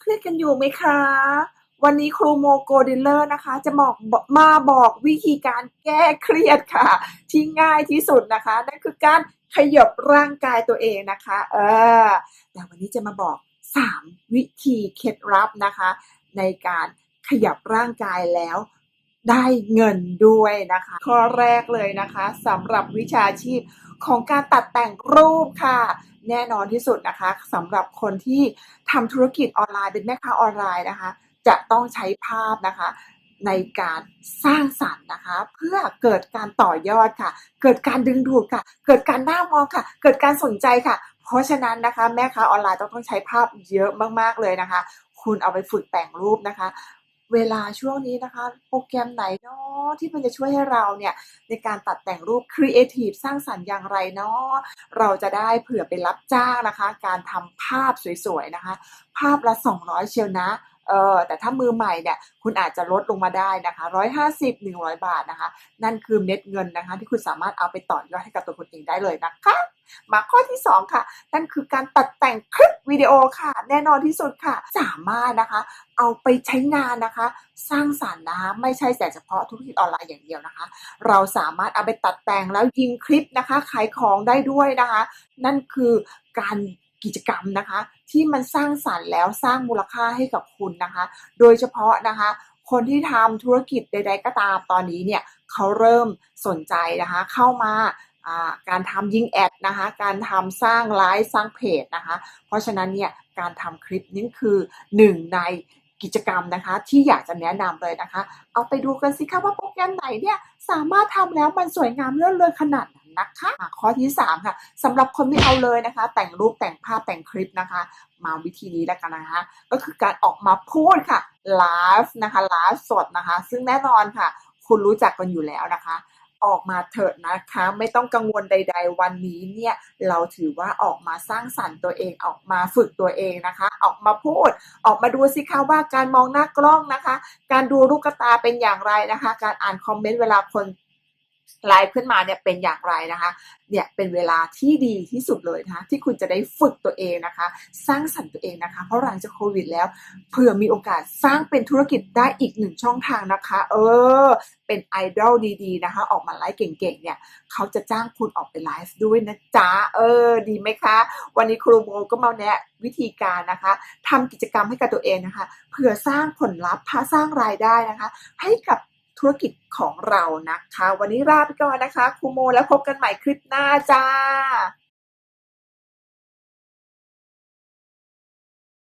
เครียดกันอยู่ไหมคะ วันนี้ครูโมโกดิลเลอร์นะคะ จะบอกมาบอกวิธีการแก้เครียดค่ะ ที่ง่ายที่สุดนะคะ นั่นคือการขยับร่างกายตัวเองนะคะ เออแต่วันนี้จะมาบอก 3 วิธีเคล็ดลับนะคะ ในการขยับร่างกายแล้วได้เงินด้วยนะคะ ข้อแรกเลยนะคะสำหรับวิชาชีพของการตัดแต่งรูปค่ะ แน่นอนที่สุดนะคะสำหรับคนที่ทำธุรกิจออนไลน์เป็นแม่ค้าออนไลน์นะคะ จะต้องใช้ภาพนะคะในการสร้างสรรค์นะคะ เพื่อเกิดการต่อยอดค่ะ เกิดการดึงดูดค่ะ เกิดการน่ามองค่ะ เกิดการสนใจค่ะ เพราะฉะนั้นนะคะ แม่ค้าออนไลน์ต้องต้องใช้ภาพเยอะมากๆเลยนะคะ คุณเอาไปฝึกแต่งรูปนะคะ เวลาช่วงนี้นะคะ โปรแกรมไหนเนาะที่มันจะช่วยให้เราเนี่ยในการตัดแต่งรูปครีเอทีฟสร้างสรรค์อย่างไรเนาะเราจะได้เผื่อไปรับจ้างนะคะ การทำภาพสวยๆนะคะ ภาพละ 200 เชียวนะ เออแต่ถ้ามือใหม่เนี่ยคุณอาจจะลดลงมาได้นะคะ150 100บหนึ่งร้อยบาทนะคะ นั่นคือเม็ดเงินนะคะ ที่คุณสามารถเอาไปต่อยอดให้กับตัวคุณเองได้เลยนะคะมาข้อที่ 2 ค่ะ นั่นคือการตัดแต่งคลิปวิดีโอค่ะ แน่นอนที่สุดค่ะ สามารถนะคะ เอาไปใช้งานนะคะ สร้างสรรค์นะคะไม่ใช่แต่เฉพาะธุรกิจออนไลน์อย่างเดียวนะคะ เราสามารถเอาไปตัดแต่งแล้วยิงคลิปนะคะ ขายของได้ด้วยนะคะ นั่นคือการ กิจกรรมนะคะ ที่มันสร้างสรรค์แล้วสร้างมูลค่าให้กับคุณนะคะ โดยเฉพาะนะคะ คนที่ทำธุรกิจใด ๆ ก็ตามตอนนี้เนี่ยเขาเริ่มสนใจนะคะ เข้ามาการทำยิงแอดนะคะ การทำสร้างไลฟ์สร้างเพจนะคะ เพราะฉะนั้นเนี่ยการทำคลิปนี่คือหนึ่งในกิจกรรมนะคะที่อยากจะแนะนำเลยนะคะ เอาไปดูกันสิคะว่าโปรแกรมไหนเนี่ยสามารถทำแล้วมันสวยงามเลื่อนเลยขนาดนั้น นะคะข้อที่ 3 ค่ะสำหรับคนไม่เอาเลยนะคะ แต่งรูปแต่งภาพแต่งคลิปนะคะ มาวิธีนี้แล้วกันนะคะ ก็คือการออกมาพูดค่ะไลฟ์นะคะไลฟ์สดนะคะ ซึ่งแน่นอนค่ะ คุณรู้จักกันอยู่แล้วนะคะออกมาเถิดนะคะ ไม่ต้องกังวลใด ๆ วันนี้เนี่ยเราถือว่าออกมาสร้างสรรค์ตัวเองออกมาฝึกตัวเองนะคะ ออกมาพูด ออกมาดูสิคะว่าการมองหน้ากล้องนะคะ การดูลูกตาเป็นอย่างไรนะคะ การอ่านคอมเมนต์เวลาคน ไลฟ์ขึ้นมาเนี่ยเป็นอย่างไรนะคะเนี่ยเป็นเวลาที่ดีที่สุดเลยนะคะที่คุณจะได้ฝึกตัวเองนะคะ สร้างสรรค์ตัวเองนะคะ เพราะหลังจากโควิดแล้วเผื่อมีโอกาสสร้างเป็นธุรกิจได้อีกหนึ่งช่องทางนะคะ เออ เป็นไอดอลดีๆนะคะ ออกมาไลฟ์เก่งๆเนี่ยเขาจะจ้างคุณออกไปไลฟ์ด้วยนะจ๊ะเออ ดีไหมคะ วันนี้ครูโมก็มาแนะวิธีการนะคะทำกิจกรรมให้กับตัวเองนะคะเพื่อสร้างผลลัพธ์พาสร้างรายได้นะคะ ให้กับ ธุรกิจของเรานะคะ วันนี้ลาไปก่อนนะคะครูโมแล้วพบกันใหม่คลิปหน้าจ้า